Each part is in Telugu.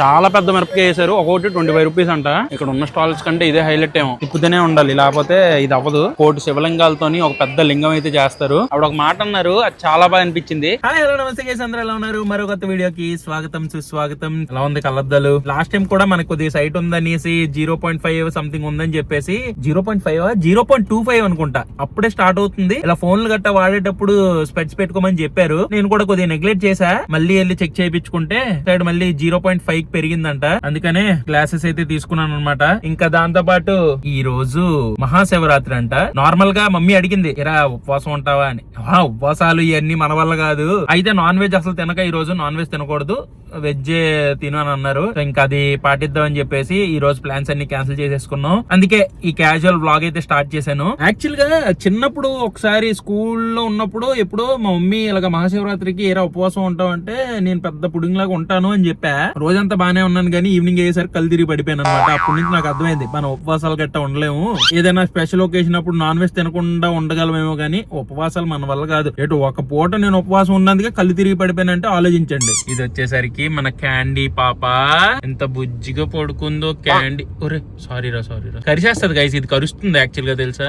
చాలా పెద్ద మిరపకాయ వేసారు ఒకటి ట్వంటీ ఫైవ్ రూపీస్ అంట. ఇక్కడ ఉన్న స్టాల్స్ కంటే ఇదే హైలైట్ ఏమో. తిప్పుతూనే ఉండాలి. లేకపోతే ఇది అవ్వదు. కోటి శివలింగాలతోని ఒక పెద్ద లింగం అయితే చేస్తారు. అప్పుడు ఒక మాట అన్నారు. అది చాలా బాగా అనిపించింది. హాయ్ హలో నమస్తే. అందరూ ఎలా ఉన్నారు? మరో కొత్త వీడియోకి స్వాగతం సుస్వాగతం. ఎలా ఉంది కలద్దాలు లాస్ట్ టైం కూడా మనకు కొద్దిగా సైట్ ఉందనేసి జీరో పాయింట్ ఫైవ్ సంథింగ్ ఉందని చెప్పేసి zero point five zero point two five అనుకుంటా. అప్పుడే స్టార్ట్ అవుతుంది. ఇలా ఫోన్లు గట్ట వాడేటప్పుడు స్పెట్స్ పెట్టుకోమని చెప్పారు. నేను కూడా కొద్దిగా నెగ్లెక్ట్ చేసా మళ్ళీ వెళ్ళి చెక్ చేయించుకుంటే సైడ్ మళ్ళీ జీరో పాయింట్ ఫైవ్ పెరిగిందంట. అందుకనే గ్లాసెస్ అయితే తీసుకున్నాను అనమాట ఇంకా దాంతో పాటు ఈ రోజు మహాశివరాత్రి అంట. నార్మల్గా మమ్మీ అడిగింది ఇరా ఉపవాసం ఉంటావా? అని. ఉపవాసాలు ఇవన్నీ మన వల్ల కాదు. అయితే నాన్ వెజ్ అసలు తినక ఈ రోజు నాన్ వెజ్ తినకూడదు. వెజ్ తిను అని అన్నారు. ఇంకా అది పాటిద్దాం అని చెప్పేసి ఈ రోజు ప్లాన్స్ అన్ని క్యాన్సిల్ చేసేసుకున్నాం. అందుకే ఈ క్యాజువల్ బ్లాగ్ అయితే స్టార్ట్ చేశాను. యాక్చువల్గా చిన్నప్పుడు ఒకసారి స్కూల్లో ఉన్నప్పుడు ఎప్పుడో మా మమ్మీ ఇలాగ మహాశివరాత్రికి ఏరా ఉపవాసం ఉంటావు అంటే నేను పెద్ద పుడింగ్ లాగా ఉంటాను అని చెప్పా. రోజంతా బానే ఉన్నాను కానీ ఈవినింగ్ అయ్యేసరికి కళ్ళు తిరిగి పడిపోయాను అనమాట అప్పటి నుంచి నాకు అర్థమైంది మన ఉపవాసాలు గట్టా ఉండలేము. ఏదైనా స్పెషల్ ఒకేషన్ అప్పుడు నాన్ వెజ్ తినకుండా ఉండగలమేమో కానీ ఉపవాసాలు మన వల్ల కాదు. ఎటు ఒక పూట నేను ఉపవాసం ఉన్నందుకే కళ్ళు తిరిగి పడిపోయానంటే ఆలోచించండి. ఇది వచ్చేసరికి మన క్యాండీ పాప. ఎంత బుజ్జిగా పడుకుందో క్యాండీ. ఒరే సారీ రా సారీ రా. కరిసేస్తుంది గైస్ ఇది కరుస్తుంది యాక్చువల్గా తెలుసా?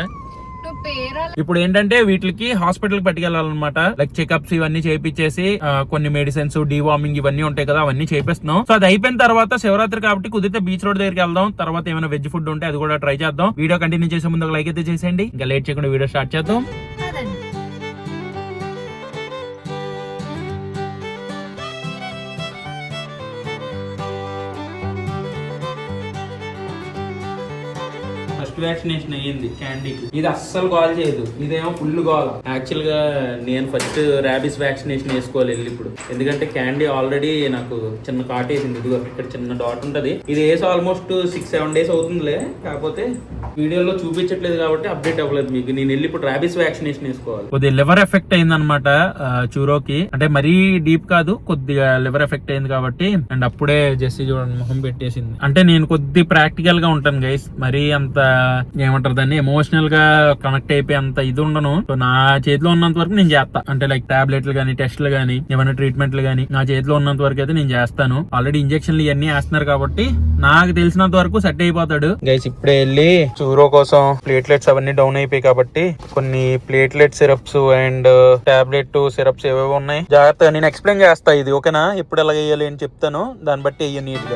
ఇప్పుడు ఏంటంటే వీటికి హాస్పిటల్ పట్టుకెళ్ళాలన్నమాట. లైక్ చెకప్స్ ఇవన్నీ చేపించేసి కొన్ని మెడిసిన్స్ డివార్మింగ్ ఇవన్నీ ఉంటాయి కదా అవన్నీ చేపిస్తున్నాం. సో అది అయిపోయిన తర్వాత శివరాత్రి కాబట్టి కుదిరితే బీచ్ రోడ్ దగ్గరికి వెళ్దాం. తర్వాత ఏమైనా వెజ్ ఫుడ్ ఉంటే అది కూడా ట్రై చేద్దాం. వీడియో కంటిన్యూ చేసే ముందు ఒక లైక్ అయితే చేసేయండి. ఇంకా లేట్ చేయకుండా వీడియో స్టార్ట్ చేద్దాం. ఫస్ట్ వ్యాక్సినేషన్ అయ్యింది క్యాండీకి ఇది అస్సలు కాల్ చేయదు. ఇదేమో ఫుల్ కాల్ యాక్చువల్గా నేను ఫస్ట్ ర్యాబిస్ వ్యాక్సినేషన్ వేసుకోవాలి వెళ్ళి ఇప్పుడు. ఎందుకంటే క్యాండీ ఆల్రెడీ నాకు చిన్న కాట్ వేసింది. ఇదిగో ఇక్కడ చిన్న డాట్ ఉంటది. ఇది వేసి ఆల్మోస్ట్ సిక్స్ సెవెన్ డేస్ అవుతుందిలే. కాకపోతే వీడియోలో చూపించట్లేదు కాబట్టి అప్డేట్ అవ్వలేదు మీకు. నేను వెళ్ళి ఇప్పుడు ర్యాబిస్ వ్యాక్సినేషన్ వేసుకోవాలి. కొద్దిగా లివర్ ఎఫెక్ట్ అయింది అనమాట చూరోకి. అంటే మరీ డీప్ కాదు కొద్దిగా లివర్ ఎఫెక్ట్ అయింది కాబట్టి అండ్ అప్పుడే జెస్సీ చూడండి మొహం పెట్టేసింది. అంటే నేను కొద్ది ప్రాక్టికల్గా ఉంటాను గైస్ మరీ అంత ఏమంటారు దాన్ని ఎమోషనల్గా కనెక్ట్ అయిపోయి అంత ఇది ఉండను. నా చేతిలో ఉన్నంత వరకు నేను చేస్తా. అంటే లైక్ టాబ్లెట్లు గానీ టెస్ట్లు గానీ ఏమైనా ట్రీట్మెంట్లు గానీ నా చేతిలో ఉన్నంత వరకు అయితే నేను చేస్తాను. ఆల్రెడీ ఇంజక్షన్లు ఇవన్నీ వేస్తున్నారు కాబట్టి నాకు తెలిసినంత వరకు సెట్ అయిపోతాడు. గైస్ ఇప్పుడే వెళ్ళి చూరో కోసం ప్లేట్లెట్స్ అవన్నీ డౌన్ అయిపోయి కాబట్టి కొన్ని platelet syrups and tablet syrups ఏవేవో ఉన్నాయి. జాగ్రత్తగా నేను ఎక్స్ప్లెయిన్ చేస్తా ఇది ఓకేనా? ఎప్పుడు ఎలా వేయాలి అని చెప్తాను. దాన్ని బట్టి వేయ నీట్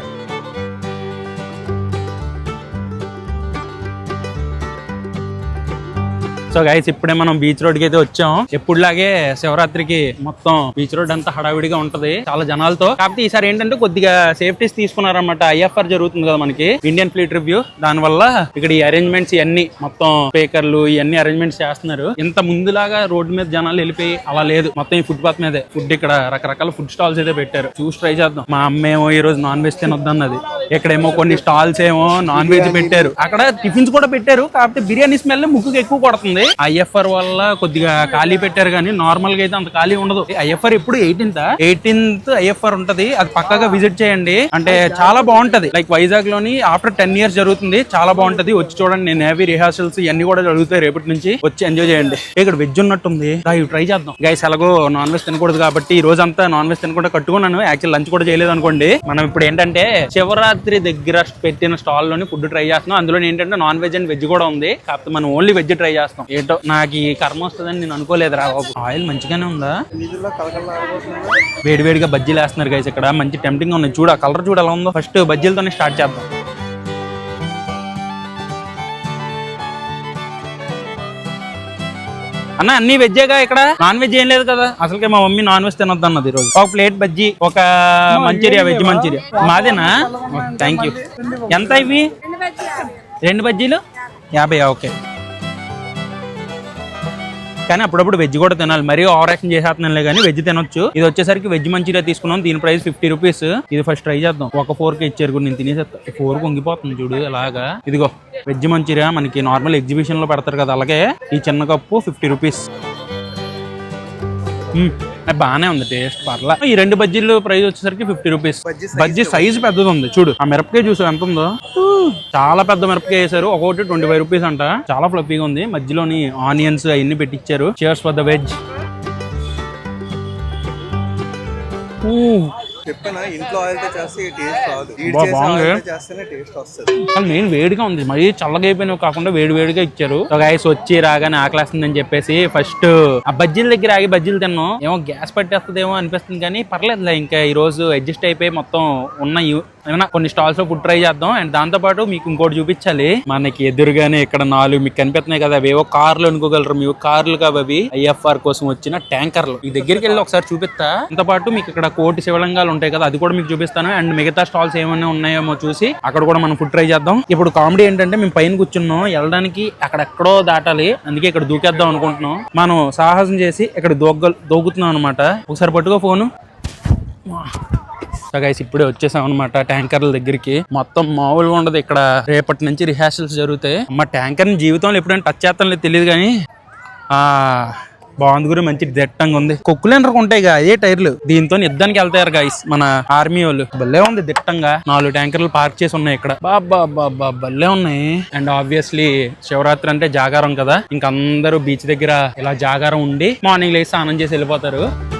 సో గైస్ ఇప్పుడే మనం బీచ్ రోడ్కి అయితే వచ్చాం. ఎప్పుడులాగే శివరాత్రికి మొత్తం బీచ్ రోడ్ అంతా హడావిడిగా ఉంటది చాలా జనాలతో. కాకపోతే ఈసారి ఏంటంటే కొద్దిగా సేఫ్టీస్ తీసుకున్నారనమాట ఐఎఫ్ఆర్ జరుగుతుంది కదా మనకి ఇండియన్ ఫ్లీట్ రివ్యూ దాని వల్ల ఇక్కడ ఈ అరేంజ్మెంట్స్ ఇవన్నీ మొత్తం స్పీకర్లు ఇవన్నీ అరేంజ్మెంట్స్ చేస్తున్నారు. ఇంత ముందులాగా రోడ్డు మీద జనాలు వెళ్ళిపోయి అలా లేదు. మొత్తం ఈ ఫుట్పాత్ మీదే. ఫుడ్ ఇక్కడ రకరకాల ఫుడ్ స్టాల్స్ అయితే పెట్టారు. చూసి ట్రై చేద్దాం. మా అమ్మేమో ఈ రోజు నాన్ వెజ్ తినొద్దన్నది. ఇక్కడేమో కొన్ని స్టాల్స్ ఏమో నాన్ వెజ్ పెట్టారు. అక్కడ టిఫిన్స్ కూడా పెట్టారు. కాకపోతే బిర్యానీ స్మెల్ ముక్కుకి ఎక్కువ కొడుతుంది. ఐఎఫ్ఆర్ వల్ల కొద్దిగా ఖాళీ పెట్టారు కానీ నార్మల్గా అయితే అంత ఖాళీ ఉండదు. ఐఎఫ్ఆర్ ఎప్పుడు ఎయిటీన్త్ ఎయిటీన్త్ ఐఎఫ్ఆర్ ఉంటది. అది పక్కగా విజిట్ చేయండి. అంటే చాలా బాగుంటది. లైక్ వైజాగ్లోని ఆఫ్టర్ టెన్ ఇయర్స్ జరుగుతుంది చాలా బాగుంటది. వచ్చి చూడండి నేను నేవీ రిహార్సల్స్ ఇవన్నీ కూడా జరుగుతాయి రేపటి నుంచి. వచ్చి ఎంజాయ్ చేయండి. ఇక్కడ వెజ్ ఉన్నట్టుంది. ఇవి ట్రై చేద్దాం. గైస్ ఎలాగో నాన్ వెజ్ తినకూడదు కాబట్టి ఈ రోజంతా నాన్ వెజ్ తినకుండా కట్టుకున్నాను. యాక్చువల్ లంచ్ కూడా చేయలేదు అనుకోండి. మనం ఇప్పుడు ఏంటంటే శివరాత్రి దగ్గర పెట్టిన స్టాల్లోని ఫుడ్ ట్రై చేస్తున్నాం. అందులో ఏంటంటే నాన్ వెజ్ అండ్ వెజ్ కూడా ఉంది. కాకపోతే మనం ఓన్లీ వెజ్ ట్రై చేస్తాం. ఏంటో నాకు ఈ కర్మ వస్తుందని నేను అనుకోలేదురా బాబు. ఆయిల్ మంచిగానే ఉందా? వేడి వేడిగా బజ్జీలు వేస్తున్నారు గైస్ ఇక్కడ. మంచి టెంప్టింగ్ ఉన్నాయి. చూడ కలర్ చూడ ఎలా ఉందో. ఫస్ట్ బజ్జీలతోనే స్టార్ట్ చేద్దాం. అన్న అన్ని వెజ్జేగా ఇక్కడ? నాన్ వెజ్ ఏం లేదు కదా. అసలుకే మా మమ్మీ నాన్ వెజ్ తినొద్దు అన్నది ఈరోజు. ఒక ప్లేట్ బజ్జీ ఒక మంచూరియా వెజ్ మంచూరియా. మాదేనా? థ్యాంక్ యూ ఎంత ఇవి? రెండు బజ్జీలు? యాభై ఓకే. కానీ అప్పుడప్పుడు వెజ్ కూడా తినాలి. మరీ ఓవర్ యాక్షన్ చేసేస్తున్నానులే కానీ వెజ్ తినొచ్చు. ఇది వచ్చేసరికి వెజ్ మంచిగా తీసుకున్నాం. దీని ప్రైస్ ఫిఫ్టీ రూపీస్ ఇది ఫస్ట్ ట్రై చేద్దాం. ఒక ఫోర్కి ఇచ్చారు కూడా నేను తినేసేస్తా. ఫోర్ వంగిపోతుంది చూడు అలాగా ఇదిగో వెజ్ మంచూరియా మనకి నార్మల్ ఎగ్జిబిషన్లో పెడతారు కదా అలాగే ఈ చిన్న కప్పు ఫిఫ్టీ రూపీస్ బాగానే ఉంది టేస్ట్ పర్లా. ఈ రెండు బజ్జీలు ప్రైస్ వచ్చేసరికి ఫిఫ్టీ రూపీస్. బజ్జీ సైజ్ పెద్దది ఉంది చూడు. ఆ మిరపకాయ చూసు ఎంత ఉందో. చాలా పెద్ద మిరపకాయ వేసారు. ఒకటి ట్వంటీ ఫైవ్ రూపీస్ అంట. చాలా ఫ్లఫీగా ఉంది. మధ్యలోని ఆనియన్స్ అవన్నీ పెట్టించారు చేర్స్ ఫర్ ద వెజ్ చెప్పిన ఇంట్లో చేస్తే టేస్ట్ రాదు. చేసే బాగుంది. ఆయిల్తో చేస్తేనే టేస్ట్ వస్తుంది. కానీ మెయిన్ వేడిగా ఉంది. మరీ చల్లగా అయిపోయినవి కాకుండా వేడి వేడిగా ఇచ్చారు. ఒక ఐస్ వచ్చి రాగానే ఆకలేస్తుందని చెప్పేసి ఫస్ట్ ఆ బజ్జీల దగ్గర ఆగి బజ్జీలు తిన్నాం. ఏమో గ్యాస్ పట్టేస్తుందేమో అనిపిస్తుంది కానీ పర్లేదులే. ఇంకా ఈ రోజు అడ్జస్ట్ అయిపోయి మొత్తం ఉన్న ఏమైనా కొన్ని స్టాల్స్లో ఫుడ్ ట్రై చేద్దాం. అండ్ దాంతో పాటు మీకు ఇంకోటి చూపించాలి. మనకి ఎదురుగానే ఇక్కడ నాలుగు మీకు కనిపిస్తున్నాయి కదా అవేవో కార్లు అనుకోగలరు. మీకు కార్లు కావు అవి. ఐఎఫ్ఆర్ కోసం వచ్చిన ట్యాంకర్లు. ఈ దగ్గరికి వెళ్ళి ఒకసారి చూపిస్తా. దాంతో పాటు మీకు ఇక్కడ కోటి శివలింగాలు ఉంటాయి కదా అది కూడా మీకు చూపిస్తాను. అండ్ మిగతా స్టాల్స్ ఏమైనా ఉన్నాయేమో చూసి అక్కడ కూడా మనం ఫుడ్ ట్రై చేద్దాం. ఇప్పుడు కామెడీ ఏంటంటే మేము పైన కూర్చున్నాం. వెళ్ళడానికి అక్కడెక్కడో దాటాలి. అందుకే ఇక్కడ దూకేద్దాం అనుకుంటున్నాం. మనం సాహసం చేసి ఇక్కడ దూగ దూకుతున్నాం అనమాట ఒకసారి పట్టుకో ఫోను. సో గైస్ ఇప్పుడే వచ్చేసాం అనమాట ట్యాంకర్ల దగ్గరికి. మొత్తం మామూలుగా ఉండదు ఇక్కడ. రేపటి నుంచి రిహార్సల్స్ జరుగుతాయి. మా ట్యాంకర్ జీవితంలో ఎప్పుడైనా టచ్ చేస్తాం లేదు తెలియదు కానీ ఆ బాగుంది గురి మంచి దిట్టంగా ఉంది. కొక్కులేనరకు ఉంటాయి గా అదే టైర్లు. దీంతో యుద్ధానికి వెళ్తారు గైస్ మన ఆర్మీ వాళ్ళు. భలే ఉంది దిట్టంగా. నాలుగు ట్యాంకర్లు పార్క్ చేసి ఉన్నాయి ఇక్కడ. బాబా బాబా భలే ఉన్నాయి. అండ్ ఆబ్వియస్లీ శివరాత్రి అంటే జాగారం కదా. ఇంక అందరూ బీచ్ దగ్గర ఇలా జాగారం ఉండి మార్నింగ్ లేసి స్నానం చేసి వెళ్ళిపోతారు.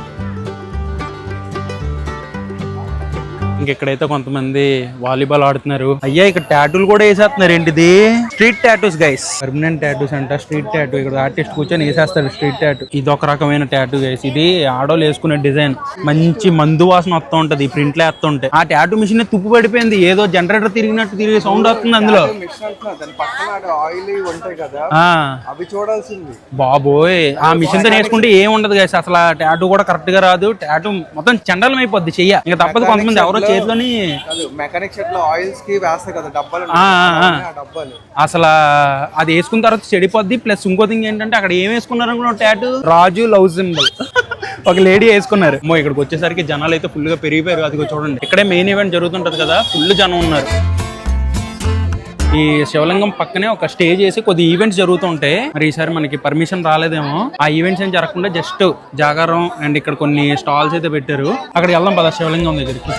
ఇంకెక్కడైతే కొంతమంది వాలీబాల్ ఆడుతున్నారు. అయ్యా ఇక్కడ టాటూలు కూడా వేసేస్తున్నారు ఏంటిది? Street tattoos guys permanent tattoos అంట స్ట్రీట్ టాటూ. ఇక్కడ ఆర్టిస్ట్ కూర్చొని వేసేస్తారు స్ట్రీట్ టాటూ. ఇది ఒక రకమైన టాటూ గైస్ ఇది ఆడోళ్ళు వేసుకునే డిజైన్. మంచి మందు వాసన వస్తూ ఉంటది ప్రింట్లు వేస్తుంటే ఆ టాటూ మిషన్ తుప్పు పడిపోయింది. ఏదో జనరేటర్ తిరిగినట్టు తిరిగి సౌండ్ వస్తుంది అందులో. మిషన్ అంటున్నా దాని పక్కన ఆయిల్ ఉంటాయి కదా ఆ. అవి చూడాల్సింది. బాబోయ్ ఆ మిషన్తో నేర్చుకుంటే ఏం ఉండదు గైస్ అసలు ఆ టాటూ కూడా కరెక్ట్గా రాదు. టాటూ మొత్తం చండలం అయిపోద్ది చెయ్య. ఇంకా తప్పదు కొంతమంది ఎవరో చేతిలోని కాదు మెకానిక్ షెడ్లో ఆయిల్స్కి వేస్తాయి కదా డబ్బాలు ఆ, ఆ, ఆ. ఉంటాయి. ఆ డబ్బాలు. అసలు అది వేసుకున్న తర్వాత చెడిపోద్ది ప్లస్ ఇంకో థింగ్ ఏంటంటే అక్కడ ఏం వేసుకున్నారు అనుకున్నావు టాటూ. Raju love symbol. ఒక లేడీ వేసుకున్నారు. మో ఇక్కడికి వచ్చేసరికి జనాలు అయితే ఫుల్గా పెరిగిపోయారు అది చూడండి. ఇక్కడే మెయిన్ ఈవెంట్ జరుగుతుంటది కదా ఫుల్ జనం ఉన్నారు. ఈ శివలింగం పక్కనే ఒక స్టేజ్ వేసి కొద్ది ఈవెంట్స్ జరుగుతూ ఉంటాయి మరి ఈసారి మనకి పర్మిషన్ రాలేదేమో. ఆ ఈవెంట్స్ ఏం జరగకుండా జస్ట్ జాగారం అండ్ ఇక్కడ కొన్ని స్టాల్స్ అయితే పెట్టారు. అక్కడికి వెళ్దాం పద శివలింగం దగ్గరికి.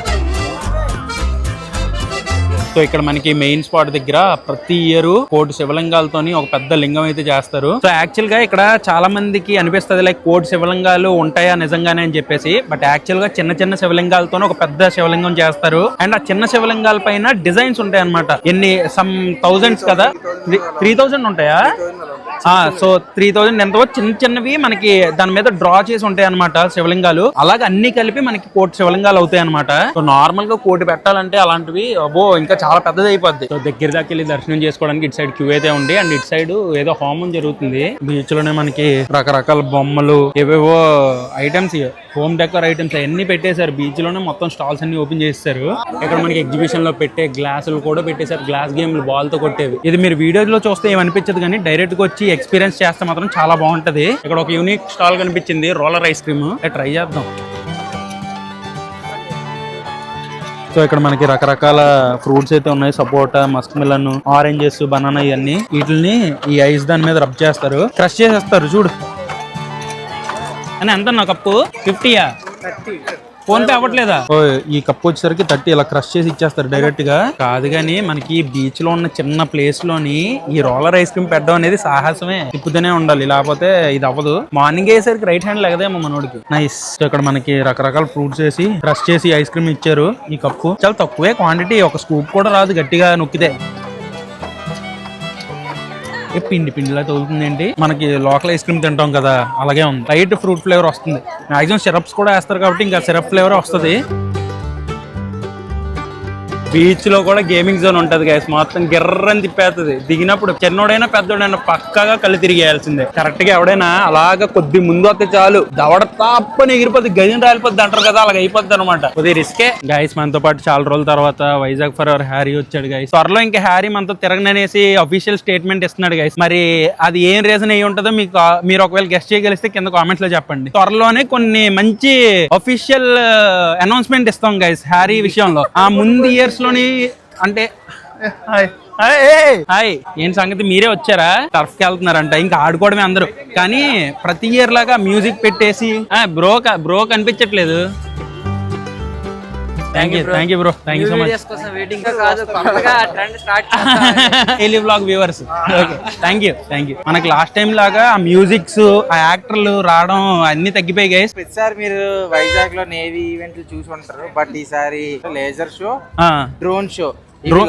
సో ఇక్కడ మనకి మెయిన్ స్పాట్ దగ్గర ప్రతి ఇయర్ కోటి శివలింగాలతోని ఒక పెద్ద లింగం అయితే చేస్తారు. సో యాక్చువల్గా ఇక్కడ చాలా మందికి అనిపిస్తుంది లైక్ కోటి శివలింగాలు ఉంటాయా నిజంగానే అని చెప్పేసి. బట్ యాక్చువల్గా చిన్న చిన్న శివలింగాలతో ఒక పెద్ద శివలింగం చేస్తారు. అండ్ ఆ చిన్న శివలింగాల పైన డిజైన్స్ ఉంటాయి అనమాట ఎన్ని సమ్ థౌజండ్స్ కదా? త్రీ థౌజండ్ ఉంటాయా? సో త్రీ థౌజండ్ ఎంతో చిన్న చిన్నవి మనకి దాని మీద డ్రా చేసి ఉంటాయి అనమాట శివలింగాలు. అలాగే అన్ని కలిపి మనకి కోటి శివలింగాలు అవుతాయి అనమాట సో నార్మల్గా కోటి పెట్టాలంటే అలాంటివి అబో ఇంకా చాలా పెద్దది అయిపోద్ది. సో దగ్గర దాకా వెళ్ళి దర్శనం చేసుకోవడానికి ఇటు సైడ్ క్యూ అయితే ఉంది. అండ్ ఇటు సైడ్ ఏదో హోమం జరుగుతుంది. బీచ్లోనే మనకి రకరకాల బొమ్మలు ఏవేవో ఐటమ్స్ హోమ్ డెకర్ ఐటమ్స్ అన్ని పెట్టేశారు. బీచ్లోనే మొత్తం స్టాల్స్ అన్ని ఓపెన్ చేస్తారు ఇక్కడ మనకి ఎగ్జిబిషన్లో పెట్టే గ్లాసులు కూడా పెట్టేశారు. గ్లాస్ గేమ్లు బాల్తో కొట్టేవి. ఇది మీరు వీడియోస్లో చూస్తే ఏమనిపించదు కానీ డైరెక్ట్గా వచ్చి ఎక్స్పీరియన్స్ చేస్తే మాత్రం చాలా బాగుంటది. ఇక్కడ ఒక యూనిక్ స్టాల్ కనిపించింది. రోలర్ ఐస్ క్రీమ్ ట్రై చేద్దాం. సో ఇక్కడ మనకి రకరకాల ఫ్రూట్స్ అయితే ఉన్నాయి. సపోటా మస్క్ మిలన్ ఆరెంజెస్ బనానా ఇవన్నీ. వీటిని ఈ ఐస్ దాని మీద రబ్ చేస్తారు. క్రష్ చేసేస్తారు. చూడు. అని ఎంత నా కప్పు? ఫిఫ్టీయా? ఫోన్ పే అవ్వట్లేదా? ఓ, ఈ కప్పు వచ్చేసరికి థర్టీ ఇలా క్రష్ చేసి ఇచ్చేస్తారు డైరెక్ట్గా. కాదు కానీ మనకి బీచ్లో ఉన్న చిన్న ప్లేస్లోని ఈ రోలర్ ఐస్ క్రీమ్ పెట్టడం అనేది సాహసమే. తిప్పుతూనే ఉండాలి లేకపోతే ఇది అవ్వదు. మార్నింగ్ వేసరికి రైట్ హ్యాండ్ లేకదేమో మనోడికి. నైస్ ఇక్కడ మనకి రకరకాల ఫ్రూట్స్ వేసి క్రష్ చేసి ఐస్ క్రీమ్ ఇచ్చారు ఈ కప్పు చాలా తక్కువే క్వాంటిటీ ఒక స్కూప్ కూడా రాదు గట్టిగా నొక్కితే. పిండి పిండిలా తగులుతుందండి మనకి లోకల్ ఐస్ క్రీమ్ తింటాం కదా అలాగే ఉంది. లైట్ ఫ్రూట్ ఫ్లేవర్ వస్తుంది. మాక్సిమం సిరప్స్ కూడా వేస్తారు కాబట్టి ఇంకా సిరప్ ఫ్లేవర్ వస్తుంది. బీచ్లో కూడా గేమింగ్ జోన్ ఉంటది గైస్ మొత్తం గిర్రని తిప్పేస్తుంది. దిగినప్పుడు చిన్నోడైనా పెద్దోడైనా పక్కగా కళ్ళు తిరిగేయాల్సిందే. కరెక్ట్గా ఎవడైనా అలాగా కొద్ది ముందు వస్తే చాలు. దవడ తప్పని ఎగిరిపోద్ది గజం రాలిపోద్ది అంటారు కదా అలాగ అయిపోద్ది అనమాట కొద్ది రిస్కే గైస్ మనతో పాటు చాలా రోజుల తర్వాత వైజాగ్ ఫర్ అవర్ హ్యారీ వచ్చాడు గైస్ త్వరలో ఇంకా హ్యారీ మనతో తిరగననేసి అఫీషియల్ స్టేట్మెంట్ ఇస్తున్నాడు గైస్ మరి అది ఏం రీజన్ అయి ఉంటుందో మీకు మీరు ఒకవేళ గెస్ట్ చేయగలిస్తే కింద కామెంట్స్లో చెప్పండి. త్వరలోనే కొన్ని మంచి అఫీషియల్ అనౌన్స్మెంట్ uh, ఇస్తాం గైస్ హ్యారీ విషయంలో. ఆ ముందు ఇయర్స్ లోని అంటే హాయ్. హాయ్ ఏయ్! హాయ్. ఏంటి సంగతి? మీరే వచ్చారా? టర్ఫ్కి వెళ్తున్నారంట. ఇంకా ఆడుకోవడమే అందరూ. కానీ ప్రతి ఇయర్ లాగా మ్యూజిక్ పెట్టేసి బ్రో బ్రో కనిపించట్లేదు thank you thank you bro thank you so much videos కోసం వెయిటింగ్ కాదు కొత్తగా trend start daily blog viewers okay thank you thank you మనకి లాస్ట్ టైం లాగా ఆ మ్యూజిక్స్ ఆ యాక్టర్లు రావడం అన్ని తగ్గిపోయి గైస్ ప్రతిసారి మీరు వైజాగ్లో నేవీ ఈవెంట్లు చూసి ఉంటారు బట్ ఈసారి laser show drone show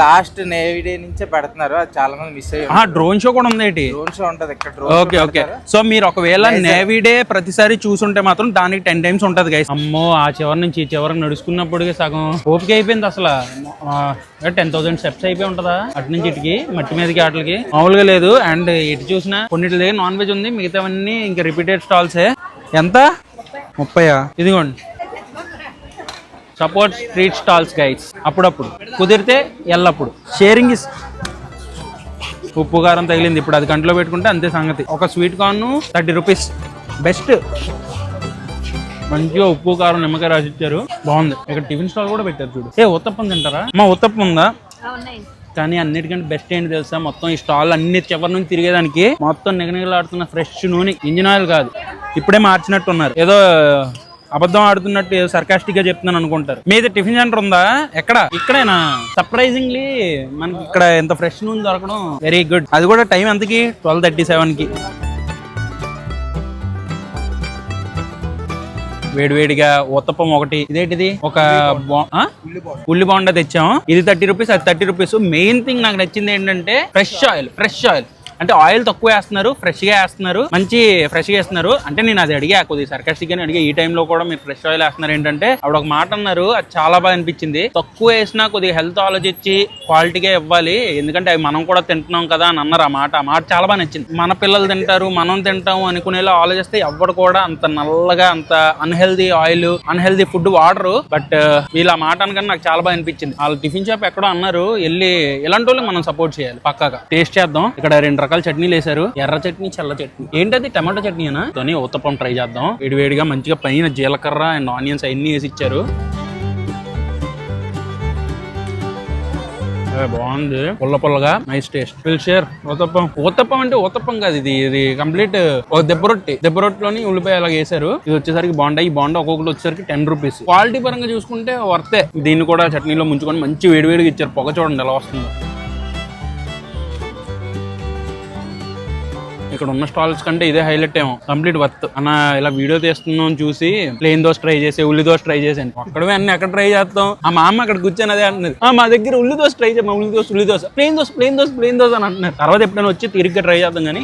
last navy day నుంచే పెడుతున్నారు. అది చాలా మంది మిస్ అయ్యి డ్రోన్ షో కూడా ఉంది డ్రోన్ షో ఉంటది. ఇక్కడ ఓకే ఓకే సో మీరు ఒకవేళ నేవీ డే ప్రతిసారి చూసుంటే మాత్రం దానికి టెన్ టైమ్స్ ఉంటది గైస్ అమ్మో ఆ చివరి నుంచి ఈ చివరికి నడుచుకున్నప్పటికి సగం ఓపిక అయిపోయింది అసలు. టెన్ థౌసండ్ స్టెప్స్ అయిపోయి ఉంటుందా? అటు నుంచి ఇటుకి మట్టి మీదకి వాటికి మామూలుగా లేదు. అండ్ ఇటు చూసినా కొన్నిటి దగ్గర నాన్ వెజ్ ఉంది. మిగతావన్నీ ఇంకా రిపీటెడ్ స్టాల్సే ఎంత? ముప్పయా? ఇదిగోండి. సపోర్ట్ స్ట్రీట్ స్టాల్స్ గైడ్స్ అప్పుడప్పుడు. కుదిరితే ఎల్లప్పుడు. షేరింగ్ ఇస్ ఉప్పు కారం తగిలింది. ఇప్పుడు అది కంట్లో పెట్టుకుంటే అంతే సంగతి. ఒక sweet corn thirty rupees best మంచిగా ఉప్పు కారం నిమ్మకాయ రాసి ఇచ్చారు. బాగుంది. ఇక్కడ టిఫిన్ స్టాల్ కూడా పెట్టారు చూడు. ఏ ఉత్తప్పం తింటారా? మా ఉత్తప్పం ఉందా? కానీ అన్నిటికంటే బెస్ట్ ఏంటి తెలుసా? మొత్తం ఈ స్టాల్ అన్ని చివరి నుంచి తిరిగేదానికి మొత్తం నిగనిగలాడుతున్న ఫ్రెష్ నూనె ఇంజిన్ ఆయిల్ కాదు. ఇప్పుడే మార్చినట్టు ఉన్నారు ఏదో అబద్ధం ఆడుతున్నట్టు సర్కాస్టిక్గా చెప్తున్నాను అనుకుంటారు. మీద టిఫిన్ సెంటర్ ఉందా? ఎక్కడ? ఇక్కడేనా? సర్ప్రైజింగ్లీ మనకి ఇక్కడ ఎంత ఫ్రెష్ నూనె దొరకడం వెరీ గుడ్ అది కూడా టైం ఎంతకి? ట్వెల్వ్ థర్టీ సెవెన్కి. వేడివేడిగా ఉత్తప్పం ఒకటి. ఇదేంటిది? ఒక ఉల్లి బాండా తెచ్చాం. ఇది థర్టీ రూపీస్ అది థర్టీ రూపీస్ మెయిన్ థింగ్ నాకు నచ్చింది ఏంటంటే ఫ్రెష్ ఆయిల్ ఫ్రెష్ ఆయిల్ అంటే ఆయిల్ తక్కువ వేస్తున్నారు ఫ్రెష్గా వేస్తున్నారు మంచి ఫ్రెష్గా వేస్తున్నారు. అంటే నేను అది అడిగా కొద్దిగా సర్కాస్టిక్ అడిగా. ఈ టైంలో కూడా మీరు ఫ్రెష్ ఆయిల్ వేస్తున్నారు ఏంటంటే అప్పుడు ఒక మాట అన్నారు అది చాలా బాగా అనిపించింది. తక్కువ వేసినా కొద్దిగా హెల్త్ ఆలోచించి క్వాలిటీగా ఇవ్వాలి. ఎందుకంటే అవి మనం కూడా తింటున్నాం కదా అని అన్నారు ఆ మాట. ఆ మాట చాలా బాగా నచ్చింది. మన పిల్లలు తింటారు మనం తింటాం అనుకునేలా ఆలోచిస్తే ఎవరు కూడా అంత నల్లగా అంత అన్హెల్దీ ఆయిల్ అన్హెల్దీ ఫుడ్ వాడరు. బట్ వీళ్ళ మాట అనగానే నాకు చాలా బాగా అనిపించింది. వాళ్ళు టిఫిన్ షాప్ ఎక్కడో అన్నారు వెళ్ళి ఇలాంటి వాళ్ళకి మనం సపోర్ట్ చేయాలి పక్కాగా. టేస్ట్ చేద్దాం. ఇక్కడ రెండు రకాల చట్నీలు వేసారు ఎర్ర చట్నీ చల్ల చట్నీ. ఏంటది? టమాటో చట్నీనా తోని ఉత్తపం ట్రై చేద్దాం. వేడివేడిగా మంచిగా పైన జీలకర్ర అండ్ ఆనియన్స్ అన్ని వేసి ఇచ్చారు. బాగుంది. పుల్ల పుల్లగా. Nice taste. Share uttapam uttapam అంటే ఊతప్పం కాదు ఇది. ఇది కంప్లీట్ ఒక దెబ్బ రొట్టి. దెబ్బ రొట్టిలోని ఉల్లిపాయ అలాగే వేసారు ఇది వచ్చేసరికి బాగుండా. ఈ బాండా ఒక్కొక్కటి వచ్చేసరికి టెన్ రూపీస్. క్వాలిటీ పరంగా చూసుకుంటే వర్తే. దీన్ని కూడా చట్నీలో ముంచుకొని మంచి వేడివేడిగా ఇచ్చారు. పొగ చూడండి ఎలా వస్తుందో. ఇక్కడ ఉన్న స్టాల్స్ కంటే ఇదే హైలైట్ ఏమో. కంప్లీట్ వర్త్ అన్న ఇలా వీడియో తీస్తున్నాం చూసి ప్లేన్ దోశ ట్రై చేసి ఉల్లి దోశ ట్రై చేసాను అక్కడమే అన్ని ఎక్కడ ట్రై చేస్తాం? ఆ మా అమ్మ అక్కడ కూర్చొని అదే అంటున్నారు "ఆ, మా దగ్గర ఉల్లి దోశ ట్రై చేయమా ఉల్లి దోశ ఉల్లి dosa. Plain dosa plain dosa plain dosa అని అంటున్నారు తర్వాత ఎప్పుడైనా వచ్చి తిరిగ్గా ట్రై చేద్దాం కానీ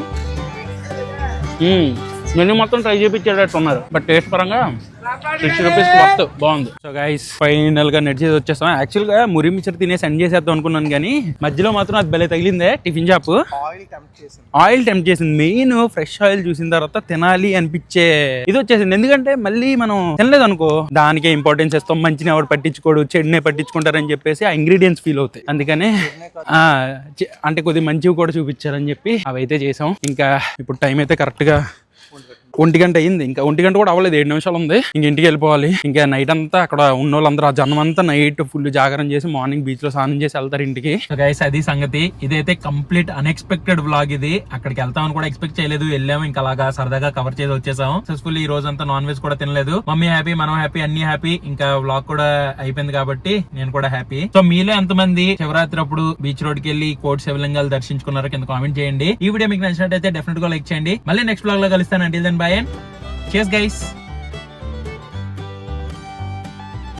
మెనూ మొత్తం ట్రై చేయించేటట్టు ఉన్నారు. బట్ టేస్ట్ పరంగా సిక్స్టీ రూపీస్ వర్త్ బాగుంది. సో గైస్ ఫైనల్గా నెట్ చేసి వచ్చేస్తాం. యాక్చువల్గా మురి మిక్చర్ తినేసి ఎండ్ చేసేద్దాం అనుకున్నాను కానీ మధ్యలో మాత్రం అది భలే తగిలిందే టిఫిన్ షాప్ ఆయిల్ టెంప్ట్ చేసింది. మెయిన్ ఫ్రెష్ ఆయిల్ చూసిన తర్వాత తినాలి అనిపించే ఇది వచ్చేసింది. ఎందుకంటే మళ్ళీ మనం తినలేదు అనుకో దానికే ఇంపార్టెన్స్ ఇస్తాం. మంచిని ఎవరు పట్టించుకోడు చెడునే పట్టించుకుంటారని చెప్పేసి ఆ ఇంగ్రీడియంట్స్ ఫీల్ అవుతాయి. అందుకనే అంటే కొద్దిగా మంచివి కూడా చూపించారని చెప్పి అవైతే చేసాం. ఇంకా ఇప్పుడు టైం అయితే కరెక్ట్గా ఒంటి గంట అయింది ఇంకా ఒంటి గంట కూడా అవ్వలేదు. ఏడు నిమిషాలు ఉంది. ఇంక ఇంటికి వెళ్ళిపోవాలి. ఇంకా నైట్ అంతా అక్కడ ఉన్న వాళ్ళందరూ ఆ జనం అంతా నైట్ ఫుల్ జాగరణ చేసి మార్నింగ్ బీచ్లో స్నానం చేసి వెళ్తారు ఇంటికి. గైస్ అది సంగతి. ఇదైతే కంప్లీట్ అన్ఎక్స్పెక్టెడ్ వ్లాగ్ ఇది. అక్కడికి వెళ్తామని కూడా ఎక్స్పెక్ట్ చేయలేదు. వెళ్ళాము. ఇంకా అలాగా సరదాగా కవర్ చేసి వచ్చేసాం సక్సెస్ఫుల్ ఈ రోజు అంతా నాన్ వెజ్ కూడా తినలేదు. మమ్మీ హ్యాపీ మనం హ్యాపీ అన్ని హ్యాపీ ఇంకా వ్లాగ్ కూడా అయిపోయింది కాబట్టి నేను కూడా హ్యాపీ సో మీలో ఎంతమంది శివరాత్రి అప్పుడు బీచ్ రోడ్కి వెళ్ళి కోట్ శివలింగాలు దర్శించుకున్నారో కింద కామెంట్ చేయండి. ఈ వీడియో మీకు నచ్చినట్టయితే డెఫినెట్గా లైక్ చేయండి. మళ్ళీ నెక్స్ట్ బ్లాగ్లో కలుస్తాను. అంటే దెన్ బై అండ్ చేస్ గైస్